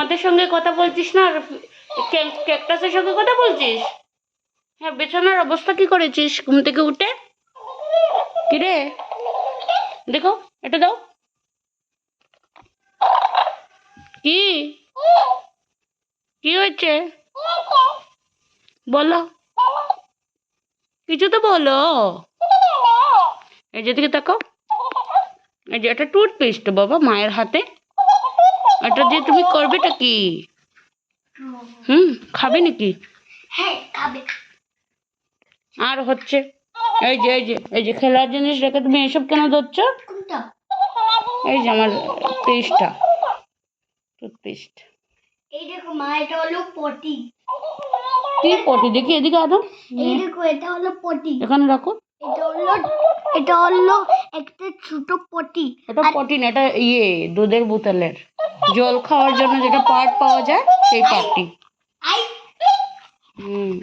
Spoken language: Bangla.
আমাদের সঙ্গে কথা বলছিস না? আর ক্যাকটাসের সঙ্গে কথা বলছিস? হ্যাঁ বিছানার অবস্থা কি করেছিস ঘুম থেকে উঠে? কি রে দেখো, এটা দাও। কি? কি হয়েছে? বলো। কিছু তো বলো। এই যেদিকে তাকো এই যে, এটা টুথপেস্ট বাবা, মায়ের হাতে। এটা দিয়ে তুমি করবেটা কি? হুম খাবে নাকি? হ্যাঁ আর হচ্ছে এই যে এই যে এই যে খেলার জিনিস রেখে তুমি এসব কেন ধরছো? এই যে আমার পেস্টটা টুথপেস্ট। এই দেখো মা এটা হলো পটি। কি পটি? দেখি এদিকে আনো এই দেখো এটা হলো পটি। এখানে রাখো। এটা হলো এটা হলো একটা ছোট পটি। এটা পটি না এটা ইয়ে দুধের বোতলের। জল খাওয়ার জন্য যেটা পাট পাওয়া যায় সেই পাটটি হুম।